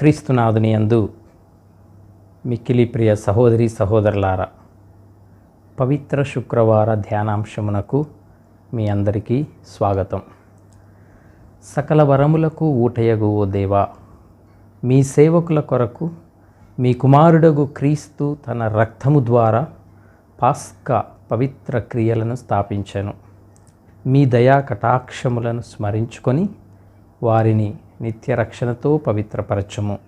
క్రీస్తునాథుని యందు మిక్కిలి ప్రియ సహోదరి సహోదరులారా పవిత్ర శుక్రవార ధ్యానాంశమునకు మీ అందరికీ స్వాగతం. సకల వరములకు ఊటయగు ఓ దేవా మీ సేవకుల కొరకు మీ కుమారుడగు క్రీస్తు తన రక్తము ద్వారా పాస్కా పవిత్ర క్రియలను స్థాపించెను. మీ దయా కటాక్షములను స్మరించుకొని వారిని నిత్య రక్షణతో పవిత్రపరచము.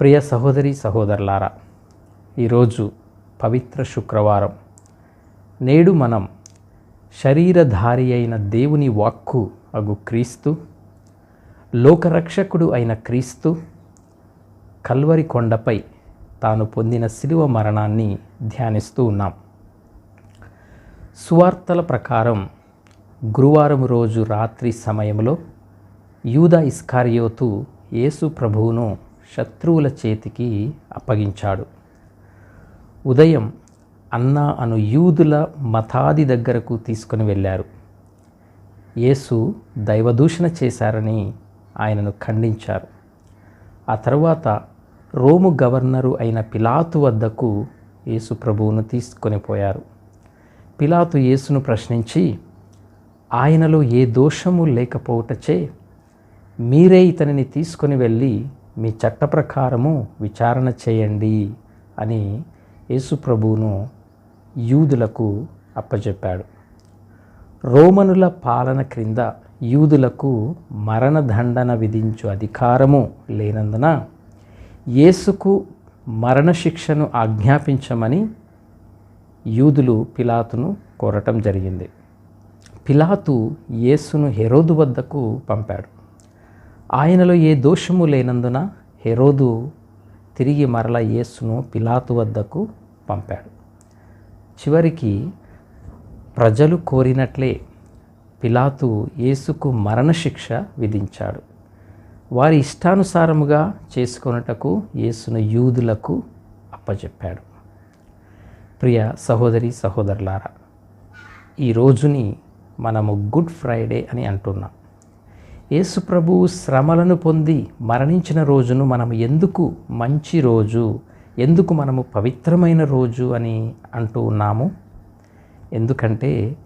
ప్రియ సహోదరి సహోదరులారా ఈరోజు పవిత్ర శుక్రవారం. నేడు మనం శరీరధారి అయిన దేవుని వాక్కు అగు క్రీస్తు లోకరక్షకుడు అయిన క్రీస్తు కల్వరి కొండపై తాను పొందిన శిలువ మరణాన్ని ధ్యానిస్తూ ఉన్నాం. సువార్తల ప్రకారం గురువారం రోజు రాత్రి సమయంలో యూదా ఇస్కారియోతు యేసు ప్రభువును శత్రువుల చేతికి అప్పగించాడు. ఉదయం అన్నా అను యూదుల మతాది దగ్గరకు తీసుకొని వెళ్ళారు. యేసు దైవదూషణ చేశారని ఆయనను ఖండించారు. ఆ తర్వాత రోము గవర్నరు అయిన పిలాతు వద్దకు యేసు ప్రభువును తీసుకొని పోయారు. పిలాతు యేసును ప్రశ్నించి ఆయనలో ఏ దోషము లేకపోవటచే మీరే ఇతనిని తీసుకొని వెళ్ళి మీ చట్ట ప్రకారము విచారణ చేయండి అని యేసుప్రభువును యూదులకు అప్పచెప్పాడు రోమనుల పాలన క్రింద యూదులకు మరణదండన విధించు అధికారము లేనందున యేసుకు మరణశిక్షను ఆజ్ఞాపించమని యూదులు పిలాతును కోరటం జరిగింది. పిలాతు యేసును హెరోదు వద్దకు పంపాడు. ఆయనలో ఏ దోషము లేనందున హెరోదు తిరిగి మరల యేసును పిలాతు వద్దకు పంపాడు. చివరికి ప్రజలు కోరినట్లే పిలాతు యేసుకు మరణశిక్ష విధించాడు. వారి ఇష్టానుసారముగా చేసుకొనుటకు యేసును యూదులకు అప్పచెప్పాడు ప్రియ సహోదరి సహోదరులారా ఈ రోజుని మనము గుడ్ ఫ్రైడే అని అంటున్నాం. యేసుప్రభు శ్రమలను పొంది మరణించిన రోజును మనం ఎందుకు మంచి రోజు ఎందుకు మనము పవిత్రమైన రోజు అని అంటూ ఉన్నాము? ఎందుకంటే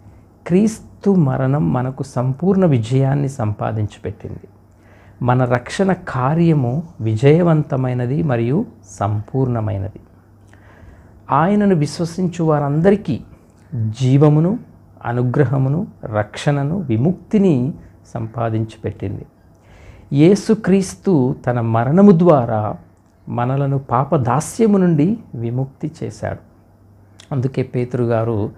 క్రీస్తు మరణం మనకు సంపూర్ణ విజయాన్ని సంపాదించి పెట్టింది. మన రక్షణ కార్యము విజయవంతమైనది మరియు సంపూర్ణమైనది. ఆయనను విశ్వసించు వారందరికీ జీవమును అనుగ్రహమును రక్షణను విముక్తిని సంపాదించి పెట్టింది. యేసుక్రీస్తు తన మరణము ద్వారా మనలను పాపదాస్యము నుండి విముక్తి చేశాడు. అందుకే పేతురు గారు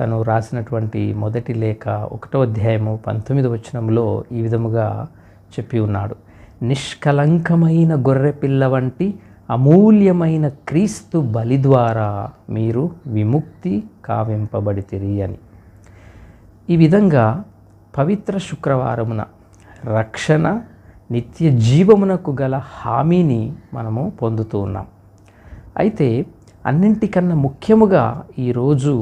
తను రాసినటువంటి మొదటి లేఖ ఒకటో అధ్యాయము పంతొమ్మిది వచనంలో ఈ విధముగా చెప్పి ఉన్నాడు. నిష్కలంకమైన గొర్రెపిల్ల వంటి అమూల్యమైన క్రీస్తు బలి ద్వారా మీరు విముక్తి కావింపబడితిరి అని. ఈ విధంగా పవిత్ర శుక్రవారమున రక్షణ నిత్య జీవమునకు గల హామీని మనము పొందుతూ ఉన్నాం. అయితే అన్నింటికన్నా ముఖ్యముగా ఈరోజు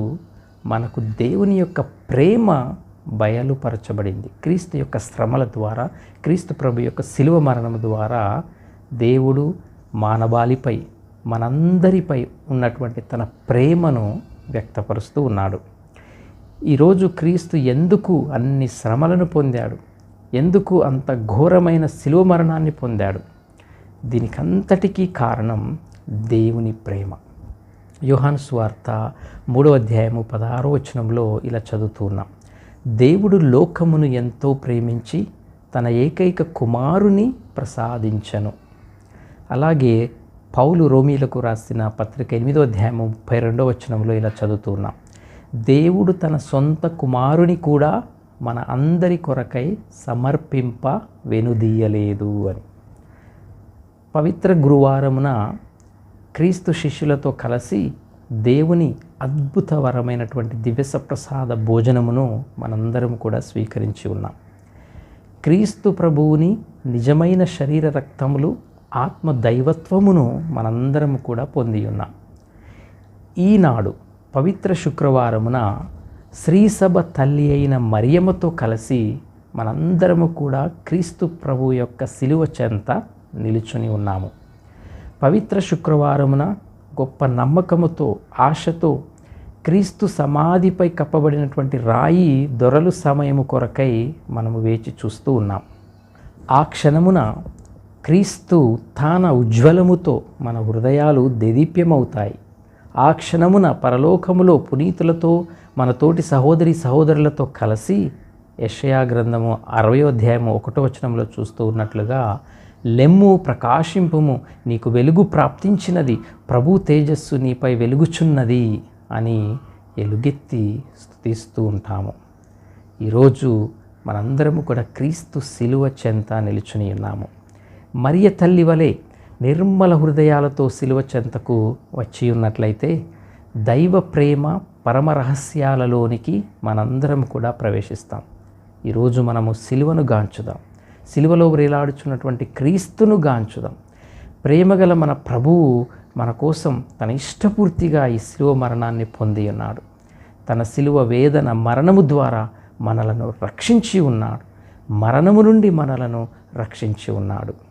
మనకు దేవుని యొక్క ప్రేమ బయలుపరచబడింది. క్రీస్తు యొక్క శ్రమల ద్వారా క్రీస్తు ప్రభు యొక్క శిలువ మరణం ద్వారా దేవుడు మానవాళిపై మనందరిపై ఉన్నటువంటి తన ప్రేమను వ్యక్తపరుస్తూ ఉన్నాడు. ఈరోజు క్రీస్తు ఎందుకు అన్ని శ్రమలను పొందాడు? ఎందుకు అంత ఘోరమైన శిలువ మరణాన్ని పొందాడు? దీనికంతటికీ కారణం దేవుని ప్రేమ. యుహాన్ స్వార్త మూడో అధ్యాయము పదహారో వచనంలో ఇలా చదువుతున్నాం దేవుడు లోకమును ఎంతో ప్రేమించి తన ఏకైక కుమారుని ప్రసాదించను. అలాగే పౌలు రోమీలకు రాసిన పత్రిక ఎనిమిదో అధ్యాయము ముప్పై రెండో వచనంలో ఇలా చదువుతున్నాం దేవుడు తన సొంత కుమారుని కూడా మన అందరి కొరకై సమర్పింప వెనుదీయలేదు అని. పవిత్ర గురువారమున క్రీస్తు శిష్యులతో కలిసి దేవుని అద్భుతవరమైనటువంటి దివ్యస ప్రసాద భోజనమును మనందరం కూడా స్వీకరించి ఉన్నాం. క్రీస్తు ప్రభువుని నిజమైన శరీర రక్తములు ఆత్మ దైవత్వమును మనందరం కూడా పొంది ఉన్నాం. ఈనాడు పవిత్ర శుక్రవారమున శ్రీసభ తల్లి అయిన మరియమ్మతో కలిసి మనందరము కూడా క్రీస్తు ప్రభు యొక్క సిలువ చెంత నిలుచుని ఉన్నాము. పవిత్ర శుక్రవారమున గొప్ప నమ్మకముతో ఆశతో క్రీస్తు సమాధిపై కప్పబడినటువంటి రాయి దొరలు సమయము కొరకై మనము వేచి చూస్తూ ఉన్నాం. ఆ క్షణమున క్రీస్తు తాన ఉజ్వలముతో మన హృదయాలు దేదీప్యమవుతాయి. ఆ క్షణమున పరలోకములో పునీతులతో మన తోటి సహోదరి సహోదరులతో కలిసి యషయా గ్రంథము అరవయో అధ్యాయము ఒకటో వచనంలో చూస్తూ ఉన్నట్లుగా లెమ్ము ప్రకాశింపుము నీకు వెలుగు ప్రాప్తించినది ప్రభు తేజస్సు నీపై వెలుగుచున్నది అని ఎలుగెత్తి స్థుతిస్తూ ఉంటాము. ఈరోజు మనందరము కూడా క్రీస్తు శిలువ చెంత నిలుచుని ఉన్నాము. మరియ తల్లి వలె నిర్మల హృదయాలతో శిలువ చెంతకు వచ్చి ఉన్నట్లయితే దైవ ప్రేమ పరమ రహస్యాలలోనికి మనందరం కూడా ప్రవేశిస్తాం. ఈరోజు మనము సిలువను గాంచుదాం. సిలువలో వేలాడుచున్నటువంటి క్రీస్తును గాంచుదాం. ప్రేమగల మన ప్రభువు మన కోసం తన ఇష్టపూర్తిగా ఈ శిలువ మరణాన్ని పొంది ఉన్నాడు. తన శిలువ వేదన మరణము ద్వారా మనలను రక్షించి ఉన్నాడు. మరణము నుండి మనలను రక్షించి ఉన్నాడు.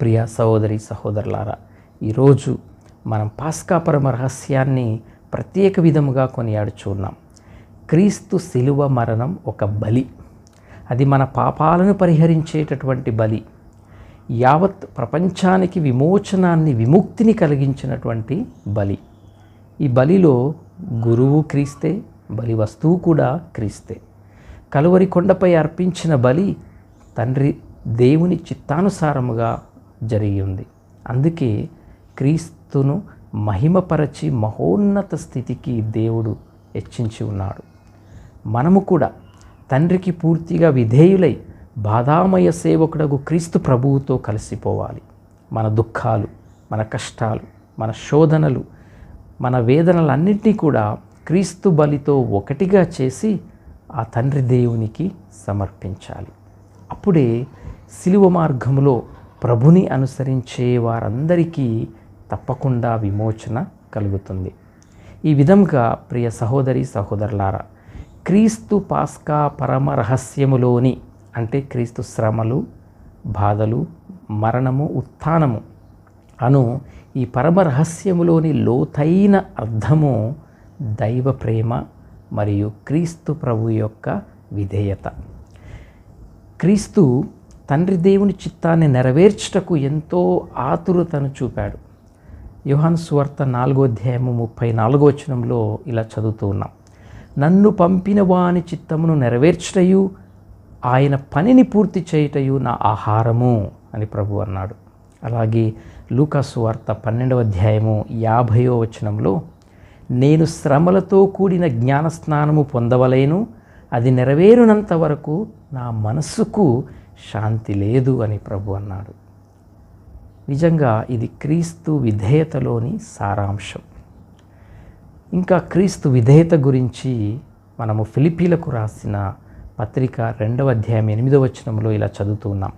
ప్రియ సహోదరి సహోదరులారా ఈరోజు మనం పాస్కాపరమ రహస్యాన్ని ప్రత్యేక విధముగా కొనియాడుచున్నాం క్రీస్తు శిలువ మరణం ఒక బలి. అది మన పాపాలను పరిహరించేటటువంటి బలి. యావత్ ప్రపంచానికి విమోచనాన్ని విముక్తిని కలిగించినటువంటి బలి. ఈ బలిలో గురువు క్రీస్తే బలి వస్తువు కూడా క్రీస్తే. కలువరి కొండపై అర్పించిన బలి తండ్రి దేవుని చిత్తానుసారముగా జరిగి ఉంది అందుకే క్రీస్తును మహిమపరచి మహోన్నత స్థితికి దేవుడు హెచ్చించి ఉన్నాడు. మనము కూడా తండ్రికి పూర్తిగా విధేయులై బాధామయ సేవకుడకు క్రీస్తు ప్రభువుతో కలిసిపోవాలి. మన దుఃఖాలు మన కష్టాలు మన శోధనలు మన వేదనలన్నింటినీ కూడా క్రీస్తు బలితో ఒకటిగా చేసి ఆ తండ్రి దేవునికి సమర్పించాలి. అప్పుడే శిలువ మార్గంలో ప్రభుని అనుసరించే వారందరికీ తప్పకుండా విమోచన కలుగుతుంది. ఈ విధంగా ప్రియ సహోదరి సహోదరులారా క్రీస్తు పాస్కా పరమ రహస్యములోని అంటే క్రీస్తు శ్రమలు బాధలు మరణము ఉత్థానము అను ఈ పరమ రహస్యములోని లోతైన అర్థము దైవ ప్రేమ మరియు క్రీస్తు ప్రభు యొక్క విధేయత. క్రీస్తు తండ్రి దేవుని చిత్తాన్ని నెరవేర్చుటకు ఎంతో ఆతురతను చూపాడు. యుహాన్ సువార్త నాలుగో అధ్యాయము ముప్పై నాలుగో వచనంలో ఇలా చదువుతూ ఉన్నాం. నన్ను పంపిన వాని చిత్తమును నెరవేర్చుటయు ఆయన పనిని పూర్తి చేయుటయు నా ఆహారము అని ప్రభు అన్నాడు. అలాగే లూకాసు వార్త పన్నెండవ అధ్యాయము యాభయో వచనంలో నేను శ్రమలతో కూడిన జ్ఞాన స్నానము పొందవలేను అది నెరవేరునంత వరకు నా మనస్సుకు శాంతి లేదు అని ప్రభు అన్నాడు. నిజంగా ఇది క్రీస్తు విధేయతలోని సారాంశం. ఇంకా క్రీస్తు విధేయత గురించి మనము ఫిలిపీలకు రాసిన పత్రిక రెండవ అధ్యాయం ఎనిమిదవ వచనంలో ఇలా చదువుతున్నాం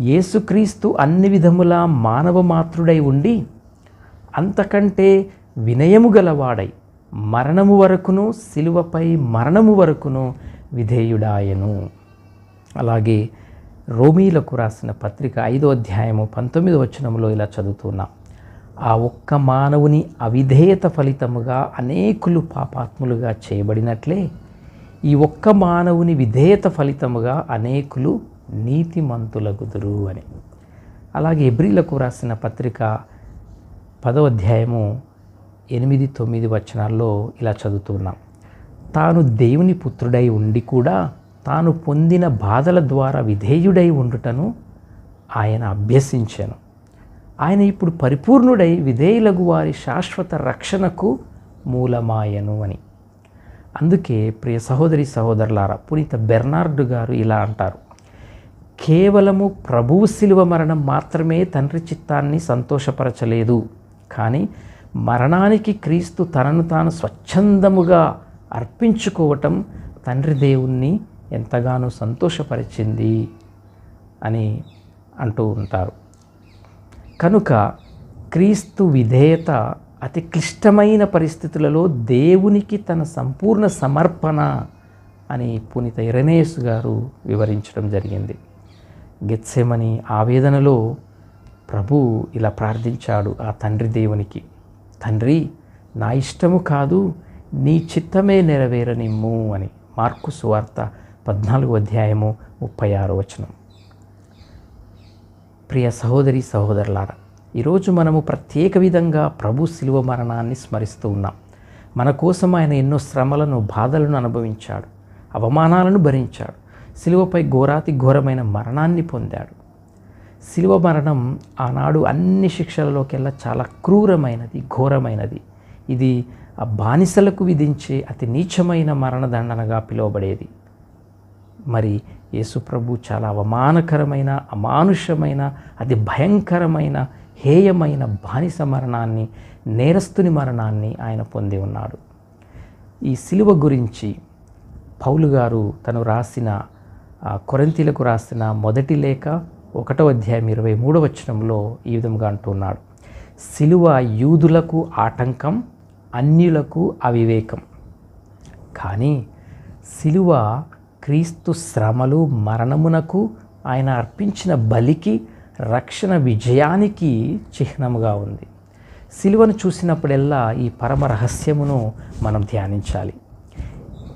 యేసుక్రీస్తు అన్ని విధముల మానవ మాతృడై ఉండి అంతకంటే వినయము గలవాడై మరణము వరకును శిలువపై మరణము వరకును విధేయుడాయను. అలాగే రోమీలకు రాసిన పత్రిక ఐదో అధ్యాయము పంతొమ్మిదో వచనంలో ఇలా చదువుతున్నాం. ఆ ఒక్క మానవుని అవిధేయత ఫలితముగా అనేకులు పాపాత్ములుగా చేయబడినట్లే ఈ ఒక్క మానవుని విధేయత ఫలితముగా అనేకులు నీతిమంతులగుదురు అని. అలాగే ఎబ్రిలకు రాసిన పత్రిక పదో అధ్యాయము ఎనిమిది తొమ్మిది వచనాల్లో ఇలా చదువుతున్నాం. తాను దేవుని పుత్రుడై ఉండి కూడా తాను పొందిన బాధల ద్వారా విధేయుడై ఉండుటను ఆయన అభ్యసించాను. ఆయన ఇప్పుడు పరిపూర్ణుడై విధేయులకు వారి శాశ్వత రక్షణకు మూలమాయను అని. అందుకే ప్రియ సహోదరి సహోదరులారా పునీత బెర్నార్డు గారు ఇలా అంటారు. కేవలము ప్రభువు శిలువ మరణం మాత్రమే తండ్రి చిత్తాన్ని సంతోషపరచలేదు. కానీ మరణానికి క్రీస్తు తనను తాను స్వచ్ఛందముగా అర్పించుకోవటం తండ్రి దేవుణ్ణి ఎంతగానో సంతోషపరిచింది అని అంటూ ఉంటారు. కనుక క్రీస్తు విధేయత అతి క్లిష్టమైన పరిస్థితులలో దేవునికి తన సంపూర్ణ సమర్పణ అని పునీత ఇరనేసు గారు వివరించడం జరిగింది. గెత్సెమని ఆవేదనలో ప్రభు ఇలా ప్రార్థించాడు ఆ తండ్రి దేవునికి తండ్రి నా ఇష్టము కాదు నీ చిత్తమే నెరవేరనిమ్ము అని మార్కు సువార్త పద్నాలుగు అధ్యాయము ముప్పై ఆరో వచనం. ప్రియ సహోదరి సహోదరులారా ఈరోజు మనము ప్రత్యేక విధంగా ప్రభు శిలువ మరణాన్ని స్మరిస్తూ ఉన్నాం. మన కోసం ఆయన ఎన్నో శ్రమలను బాధలను అనుభవించాడు. అవమానాలను భరించాడు. శిలువపై ఘోరాతి ఘోరమైన మరణాన్ని పొందాడు. శిలువ మరణం ఆనాడు అన్ని శిక్షలలోకెల్లా చాలా క్రూరమైనది ఘోరమైనది. ఇది ఆ బానిసలకు విధించే అతి నీచమైన మరణదండనగా పిలువబడేది. మరి యేసుప్రభు చాలా అవమానకరమైన అమానుషమైన అతి భయంకరమైన హేయమైన బానిస మరణాన్ని నేరస్తుని మరణాన్ని ఆయన పొంది ఉన్నాడు. ఈ సిలువ గురించి పౌలు గారు తను రాసిన కొరంతీలకు రాసిన మొదటి లేఖ ఒకటో అధ్యాయం ఇరవై మూడో వచనంలో ఈ విధంగా అంటున్నాడు సిలువ యూదులకు ఆటంకం అన్యులకు అవివేకం. కానీ సిలువ క్రీస్తు శ్రమలు మరణమునకు ఆయన అర్పించిన బలికి రక్షణ విజయానికి చిహ్నముగా ఉంది. సిలువను చూసినప్పుడెల్లా ఈ పరమ రహస్యమును మనం ధ్యానించాలి.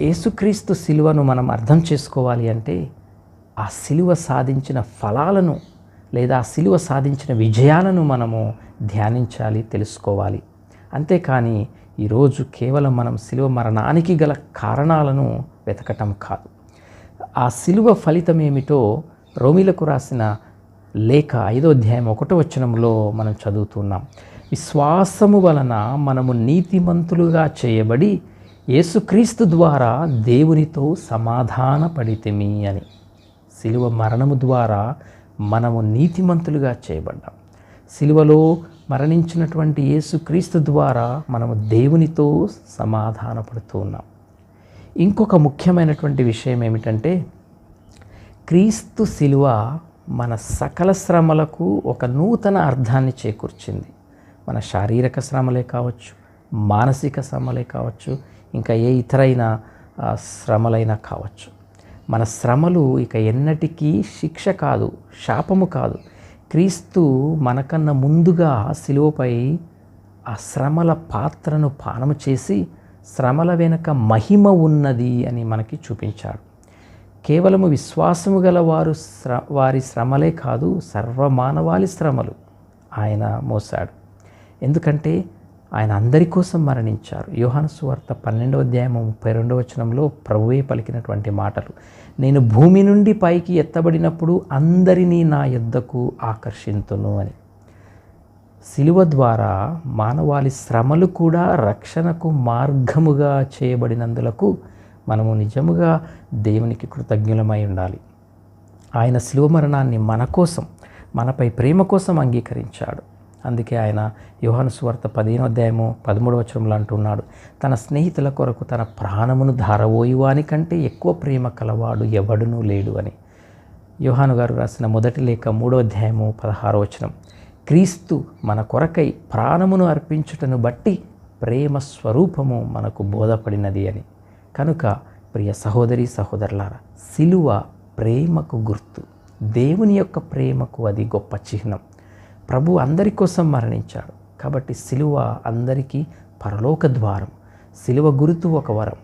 యేసుక్రీస్తు సిలువను మనం అర్థం చేసుకోవాలి అంటే ఆ సిలువ సాధించిన ఫలాలను లేదా ఆ సిలువ సాధించిన విజయాలను మనము ధ్యానించాలి తెలుసుకోవాలి. అంతేకాని ఈరోజు కేవలం మనం సిలువ మరణానికి గల కారణాలను వెతకటం కాదు. ఆ సిలువ ఫలితం ఏమిటో రోమిలకు రాసిన లేఖ ఐదో అధ్యాయం ఒకటో వచనంలో మనం చదువుతున్నాం. విశ్వాసము వలన మనము నీతిమంతులుగా చేయబడి యేసుక్రీస్తు ద్వారా దేవునితో సమాధాన పడితేమి అని. సిలువ మరణము ద్వారా మనము నీతిమంతులుగా చేయబడ్డాం. సిలువలో మరణించినటువంటి యేసుక్రీస్తు ద్వారా మనము దేవునితో సమాధానపడుతూ ఉన్నాం. ఇంకొక ముఖ్యమైనటువంటి విషయం ఏమిటంటే క్రీస్తు శిలువ మన సకల శ్రమలకు ఒక నూతన అర్థాన్ని చేకూర్చింది. మన శారీరక శ్రమలే కావచ్చు మానసిక శ్రమలే కావచ్చు ఇంకా ఏ ఇతరైన శ్రమలైనా కావచ్చు. మన శ్రమలు ఇక ఎన్నటికీ శిక్ష కాదు శాపము కాదు. క్రీస్తు మనకన్నా ముందుగా శిలువపై ఆ శ్రమల పాత్రను పానము చేసి శ్రమల వెనుక మహిమ ఉన్నది అని మనకి చూపించాడు. కేవలము విశ్వాసము గల వారు శ్ర వారి శ్రమలే కాదు సర్వమానవాళి శ్రమలు ఆయన మోసాడు ఎందుకంటే ఆయన అందరి కోసం మరణించారు. యోహాను సువార్త పన్నెండవ అధ్యాయం ముప్పై రెండవ వచనంలో ప్రభువే పలికినటువంటి మాటలు. నేను భూమి నుండి పైకి ఎత్తబడినప్పుడు అందరినీ నా యుద్ధకు ఆకర్షింతును అని. శిలువ ద్వారా మానవాళి శ్రమలు కూడా రక్షణకు మార్గముగా చేయబడినందులకు మనము నిజముగా దేవునికి కృతజ్ఞులమై ఉండాలి. ఆయన శిలువ మరణాన్ని మన కోసం మనపై ప్రేమ కోసం అంగీకరించాడు. అందుకే ఆయన యోహాను సువార్త పదిహేనో అధ్యాయము పదమూడవ వచనంలో అంటున్నాడు తన స్నేహితుల కొరకు తన ప్రాణమును ధారవోయువాని కంటే ఎక్కువ ప్రేమ కలవాడు ఎవడునూ లేడు అని. యోహాను గారు రాసిన మొదటి లేఖ మూడో అధ్యాయము పదహారో వచనం. క్రీస్తు మన కొరకై ప్రాణమును అర్పించుటను బట్టి ప్రేమ స్వరూపము మనకు బోధపడినది అని. కనుక ప్రియ సహోదరి సహోదరులారా సిలువ ప్రేమకు గుర్తు. దేవుని యొక్క ప్రేమకు అది గొప్ప చిహ్నం. ప్రభు అందరి కోసం మరణించాడు. కాబట్టి సిలువ అందరికీ పరలోక ద్వారం సిలువ గురుతు ఒక వరం.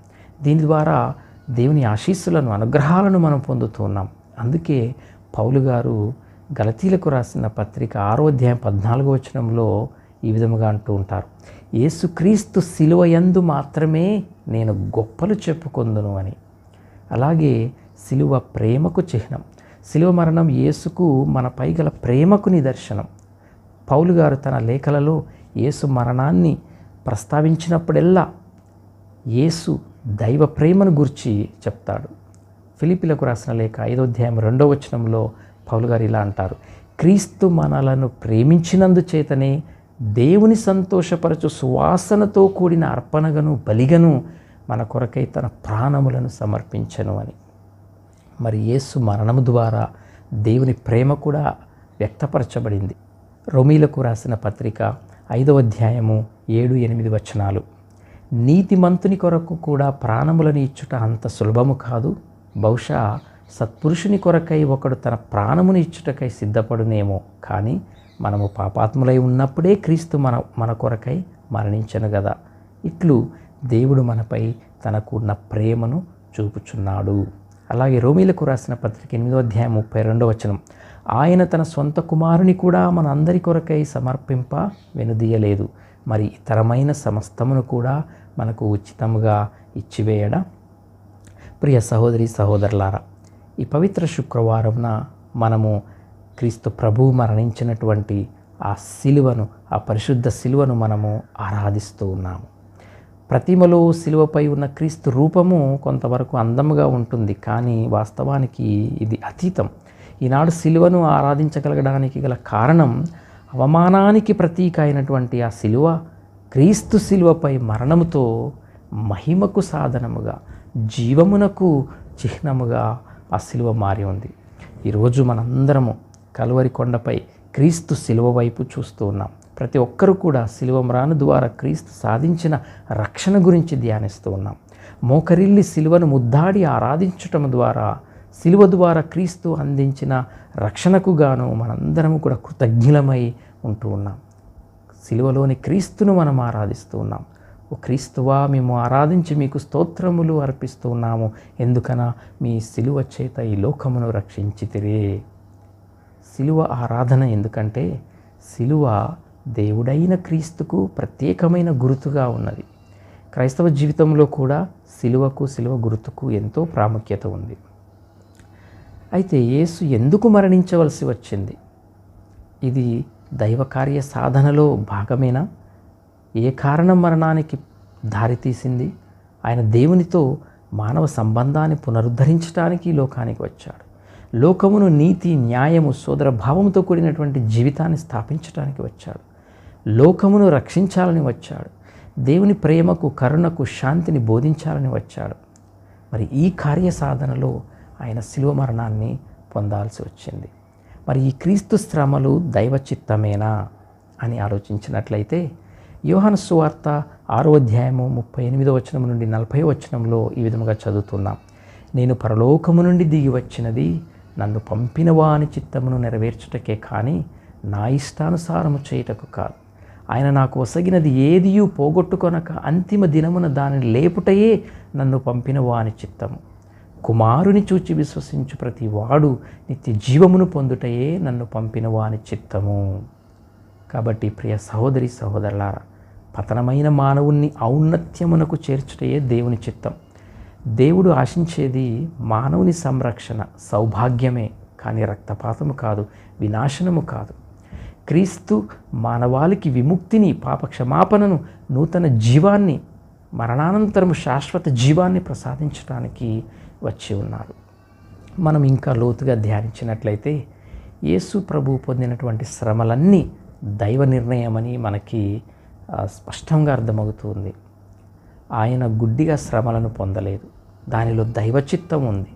దీని ద్వారా దేవుని ఆశీస్సులను అనుగ్రహాలను మనం పొందుతున్నాం అందుకే పౌలు గారు గలతీలకు రాసిన పత్రిక ఆరో అధ్యాయం పద్నాలుగో వచనంలో ఈ విధముగా అంటూ ఉంటారు. ఏసుక్రీస్తు సిలువయందు మాత్రమే నేను గొప్పలు చెప్పుకొందును అని. అలాగే సిలువ ప్రేమకు చిహ్నం. సిలువ మరణం యేసుకు మనపై గల ప్రేమకు నిదర్శనం. పౌలు గారు తన లేఖలలో యేసు మరణాన్ని ప్రస్తావించినప్పుడెల్లా యేసు దైవ ప్రేమను గురించి చెప్తాడు. ఫిలిపిలకు రాసిన లేఖ ఐదో అధ్యాయం రెండో వచనంలో పౌలు గారు ఇలా అంటారు క్రీస్తు మనలను ప్రేమించినందు చేతనే దేవుని సంతోషపరచు సువాసనతో కూడిన అర్పణగను బలిగను మన కొరకై తన ప్రాణములను సమర్పించను అని. మరి యేసు మరణము ద్వారా దేవుని ప్రేమ కూడా వ్యక్తపరచబడింది. రొమీలకు రాసిన పత్రిక ఐదవ అధ్యాయము ఏడు ఎనిమిది వచనాలు నీతిమంతుని కొరకు కూడా ప్రాణములను ఇచ్చుట అంత సులభము కాదు బహుశా సత్పురుషుని కొరకై ఒకడు తన ప్రాణమును ఇచ్చుటకై సిద్ధపడునేమో కానీ మనము పాపాత్ములై ఉన్నప్పుడే క్రీస్తు మన మన కొరకై మరణించను కదా ఇట్లు దేవుడు మనపై తనకు ఉన్న ప్రేమను చూపుచున్నాడు. అలాగే రోమిలకు రాసిన పత్రిక ఎనిమిదో అధ్యాయం ముప్పై రెండో వచనం ఆయన తన సొంత కుమారుని కూడా మన అందరి కొరకై సమర్పింప వెనుదీయలేదు. మరి ఇతరమైన సమస్తమును కూడా మనకు ఉచితముగా ఇచ్చివేయడ? ప్రియ సహోదరి సహోదరులారా ఈ పవిత్ర శుక్రవారంన మనము క్రీస్తు ప్రభువు మరణించినటువంటి ఆ సిలువను ఆ పరిశుద్ధ సిలువను మనము ఆరాధిస్తూ ఉన్నాము. ప్రతిమలో సిలువపై ఉన్న క్రీస్తు రూపము కొంతవరకు అందముగా ఉంటుంది కానీ వాస్తవానికి ఇది అతీతం. ఈనాడు సిలువను ఆరాధించగలగడానికి గల కారణం అవమానానికి ప్రతీక అయినటువంటి ఆ సిలువ క్రీస్తు సిలువపై మరణముతో మహిమకు సాధనముగా జీవమునకు చిహ్నముగా ఆ సిలువ మారి ఉంది. ఈరోజు మనందరము కలువరి కొండపై క్రీస్తు సిలువ వైపు చూస్తూ ఉన్నాం. ప్రతి ఒక్కరూ కూడా సిలువ మ్రాను ద్వారా క్రీస్తు సాధించిన రక్షణ గురించి ధ్యానిస్తూ ఉన్నాం. మోకరిల్లి సిలువను ముద్దాడి ఆరాధించటం ద్వారా సిలువ ద్వారా క్రీస్తు అందించిన రక్షణకు గాను మనందరము కూడా కృతజ్ఞులమై ఉంటూ ఉన్నాం. సిలువలోని క్రీస్తును మనం ఆరాధిస్తూ ఉన్నాం. ఓ క్రీస్తువా మేము ఆరాధించి మీకు స్తోత్రములు అర్పిస్తున్నాము. ఎందుకనా? మీ సిలువ చేత ఈ లోకమును రక్షించితిరే. సిలువ ఆరాధన ఎందుకంటే సిలువ దేవుడైన క్రీస్తుకు ప్రత్యేకమైన గుర్తుగా ఉన్నది. క్రైస్తవ జీవితంలో కూడా సిలువకు సిలువ గుర్తుకు ఎంతో ప్రాముఖ్యత ఉంది. అయితే యేసు ఎందుకు మరణించవలసి వచ్చింది? ఇది దైవకార్య సాధనలో భాగమేనా? ఏ కారణం మరణానికి దారితీసింది ఆయన దేవునితో మానవ సంబంధాన్ని పునరుద్ధరించడానికి లోకానికి వచ్చాడు. లోకమును నీతి న్యాయము సోదర భావంతో కూడినటువంటి జీవితాన్ని స్థాపించడానికి వచ్చాడు. లోకమును రక్షించాలని వచ్చాడు. దేవుని ప్రేమకు కరుణకు శాంతిని బోధించాలని వచ్చాడు. మరి ఈ కార్య సాధనలో ఆయన శిలువ మరణాన్ని పొందాల్సి వచ్చింది. మరి ఈ క్రీస్తు శ్రమలు దైవ చిత్తమేనా అని ఆలోచించినట్లయితే యోహన సువార్త ఆరో అధ్యాయము ముప్పై ఎనిమిదో వచనం నుండి నలభై వచనంలో ఈ విధముగా చదువుతున్నాం. నేను పరలోకము నుండి దిగి వచ్చినది నన్ను పంపిన వాని చిత్తమును నెరవేర్చుటకే కానీ నా ఇష్టానుసారము చేయుటకు కాదు. ఆయన నాకు ఒసగినది ఏదియూ పోగొట్టుకొనక అంతిమ దినమున దానిని లేపుటయే నన్ను పంపిన వాని చిత్తము. కుమారుని చూచి విశ్వసించు ప్రతి వాడు నిత్య జీవమును పొందుటయే నన్ను పంపిన వాని చిత్తము. కాబట్టి ప్రియ సహోదరి సహోదరులారా పతనమైన మానవుణ్ణి ఔన్నత్యమునకు చేర్చుటయే దేవుని చిత్తం. దేవుడు ఆశించేది మానవుని సంరక్షణ సౌభాగ్యమే కానీ రక్తపాతము కాదు వినాశనము కాదు. క్రీస్తు మానవాళికి విముక్తిని పాప క్షమాపణను నూతన జీవాన్ని మరణానంతరము శాశ్వత జీవాన్ని ప్రసాదించడానికి వచ్చి ఉన్నారు. మనం ఇంకా లోతుగా ధ్యానించినట్లయితే యేసు ప్రభు పొందినటువంటి శ్రమలన్నీ దైవ నిర్ణయమని మనకి స్పష్టంగా అర్థమవుతుంది ఆయన గుడ్డిగా శ్రమలను పొందలేదు. దానిలో దైవచిత్తం ఉంది.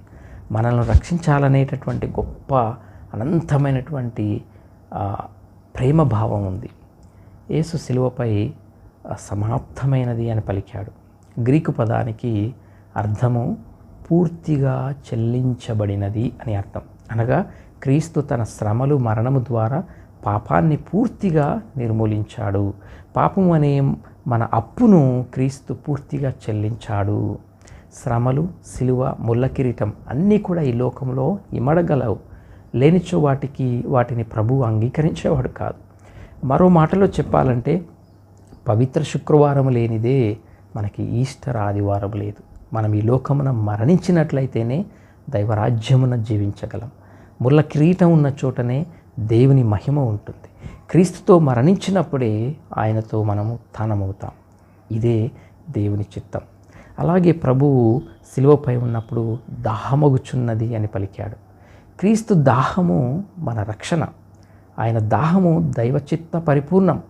మనల్ని రక్షించాలనేటటువంటి గొప్ప అనంతమైనటువంటి ప్రేమభావం ప్రేమ భావం ఉంది. యేసు శిలువపై సమాప్తమైనది అని పలికాడు. గ్రీకు పదానికి అర్థము పూర్తిగా చెల్లించబడినది అని అర్థం. అనగా క్రీస్తు తన శ్రమలు మరణము ద్వారా పాపాన్ని పూర్తిగా నిర్మూలించాడు. పాపం అనే మన అప్పును క్రీస్తు పూర్తిగా చెల్లించాడు. శ్రమలు సిలువ ముళ్ళ కిరీటం అన్నీ కూడా ఈ లోకంలో ఇమడగలవు. లేనిచో వాటికి వాటిని ప్రభువు అంగీకరించేవాడు కాదు. మరో మాటలో చెప్పాలంటే పవిత్ర శుక్రవారం లేనిదే మనకి ఈస్టర్ ఆదివారం లేదు. మనం ఈ లోకమున మరణించినట్లయితేనే దైవరాజ్యమున జీవించగలం. ముళ్ళ కిరీటం ఉన్న చోటనే దేవుని మహిమ ఉంటుంది. క్రీస్తుతో మరణించినప్పుడే ఆయనతో మనము తానమవుతాం. ఇదే దేవుని చిత్తం. అలాగే ప్రభువు శిలువపై ఉన్నప్పుడు దాహమగుచున్నది అని పలికాడు. క్రీస్తు దాహము మన రక్షణ. ఆయన దాహము దైవచిత్త పరిపూర్ణం.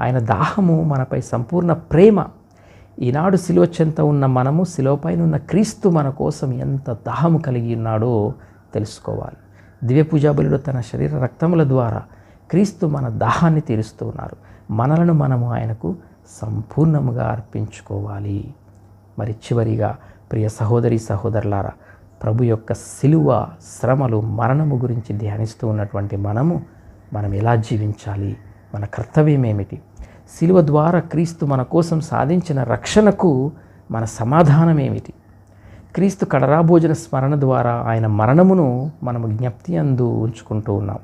ఆయన దాహము మనపై సంపూర్ణ ప్రేమ. ఈనాడు శిలువ చెంత ఉన్న మనము శిలువపైనున్న క్రీస్తు మన కోసం ఎంత దాహము కలిగి ఉన్నాడో తెలుసుకోవాలి. దివ్య తన శరీర రక్తముల ద్వారా క్రీస్తు మన దాహాన్ని తీరుస్తూ ఉన్నారు. మనలను మనము ఆయనకు సంపూర్ణముగా అర్పించుకోవాలి. మరి చివరిగా ప్రియ సహోదరి సహోదరులారా ప్రభు యొక్క సిలువ శ్రమలు మరణము గురించి ధ్యానిస్తూ ఉన్నటువంటి మనము మనం ఎలా జీవించాలి? మన కర్తవ్యం ఏమిటి? సిలువ ద్వారా క్రీస్తు మన కోసం సాధించిన రక్షణకు మన సమాధానం ఏమిటి? క్రీస్తు కడరాభోజన స్మరణ ద్వారా ఆయన మరణమును మనము జ్ఞప్తి అందు ఉంచుకుంటూ ఉన్నాం.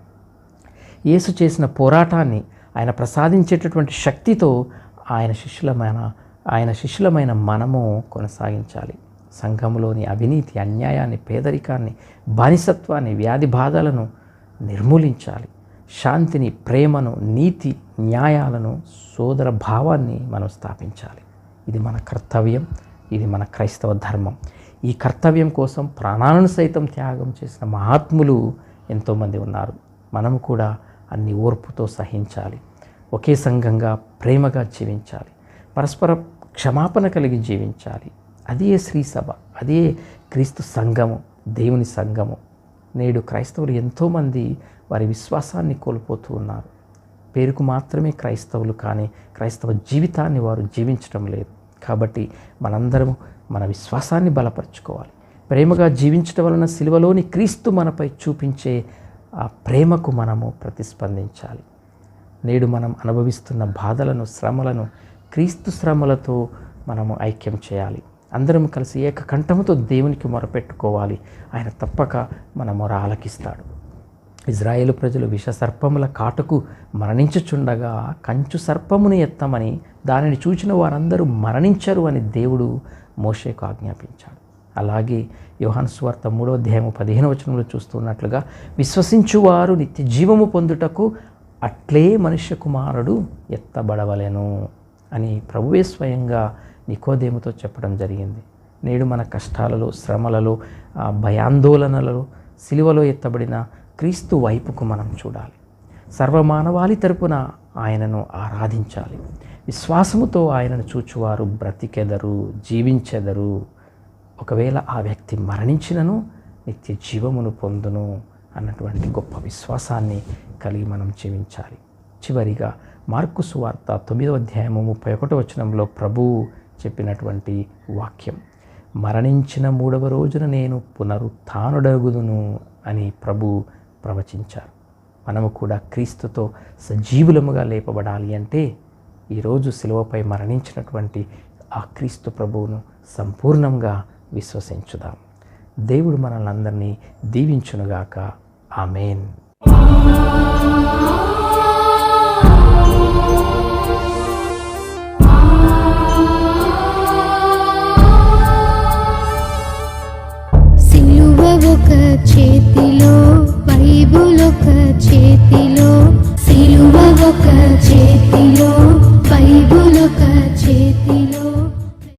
యేసు చేసిన పోరాటాన్ని ఆయన ప్రసాదించేటటువంటి శక్తితో ఆయన శిష్యులమైన ఆయన శిష్యులమైన మనము కొనసాగించాలి. సంఘంలోని అవినీతి అన్యాయాన్ని పేదరికాన్ని బానిసత్వాన్ని వ్యాధి బాధలను నిర్మూలించాలి. శాంతిని ప్రేమను నీతి న్యాయాలను సోదర భావాన్ని మనం స్థాపించాలి. ఇది మన కర్తవ్యం ఇది మన క్రైస్తవ ధర్మం. ఈ కర్తవ్యం కోసం ప్రాణాలను సైతం త్యాగం చేసిన మహాత్ములు ఎంతోమంది ఉన్నారు. మనము కూడా అన్ని ఓర్పుతో సహించాలి. ఒకే సంఘంగా ప్రేమగా జీవించాలి. పరస్పర క్షమాపణ కలిగి జీవించాలి. అదే శ్రీ సభ అదే క్రీస్తు సంఘము దేవుని సంఘము. నేడు క్రైస్తవులు ఎంతోమంది వారి విశ్వాసాన్ని కోల్పోతూ ఉన్నారు. పేరుకు మాత్రమే క్రైస్తవులు కానీ క్రైస్తవ జీవితాన్ని వారు జీవించడం లేదు. కాబట్టి మనందరము మన విశ్వాసాన్ని బలపరుచుకోవాలి. ప్రేమగా జీవించడం వలన సిలువలోని క్రీస్తు మనపై చూపించే ఆ ప్రేమకు మనము ప్రతిస్పందించాలి. నేడు మనం అనుభవిస్తున్న బాధలను శ్రమలను క్రీస్తు శ్రమలతో మనము ఐక్యం చేయాలి. అందరం కలిసి ఏకకంఠముతో దేవునికి మొరపెట్టుకోవాలి. ఆయన తప్పక మన మొర ఆలకిస్తాడు. ఇజ్రాయేల్ ప్రజలు విష సర్పముల కాటుకు మరణించుచుండగా కంచు సర్పమును ఎత్తమని దానిని చూచిన వారందరూ మరణించరు అని దేవుడు మోషేకు ఆజ్ఞాపించాడు. అలాగే యోహాను సువార్త మూడో అధ్యాయము పదిహేను వచనంలో చూస్తున్నట్లుగా విశ్వసించువారు నిత్య జీవము పొందుటకు అట్లే మనుష్య కుమారుడు ఎత్తబడవలెను అని ప్రభువే స్వయంగా నికోదేముతో చెప్పడం జరిగింది. నేడు మన కష్టాలలో శ్రమలలో భయాందోళనలలో సిలువలో ఎత్తబడిన క్రీస్తు వైపుకు మనం చూడాలి. సర్వమానవాళి తరపున ఆయనను ఆరాధించాలి. విశ్వాసముతో ఆయనను చూచువారు బ్రతికెదరు జీవించెదరు. ఒకవేళ ఆ వ్యక్తి మరణించినను నిత్య జీవమును పొందును అన్నటువంటి గొప్ప విశ్వాసాన్ని కలిగి మనం జీవించాలి. చివరిగా మార్కు సువార్త తొమ్మిదవ అధ్యాయము ముప్పై ఒకటో వచనంలో ప్రభువు చెప్పినటువంటి వాక్యం మరణించిన మూడవ రోజున నేను పునరుత్డగుదును అని ప్రభు ప్రవచించారు. మనము కూడా క్రీస్తుతో సజీవులముగా లేపబడాలి అంటే ఈరోజు శిలువపై మరణించినటువంటి ఆ క్రీస్తు ప్రభువును సంపూర్ణంగా విశ్వసించుదాం. దేవుడు మనల్ని అందరినీ దీవించునుగాక. ఆమెన్. ఒక చేతిలో ఒక చేతిలో పైబు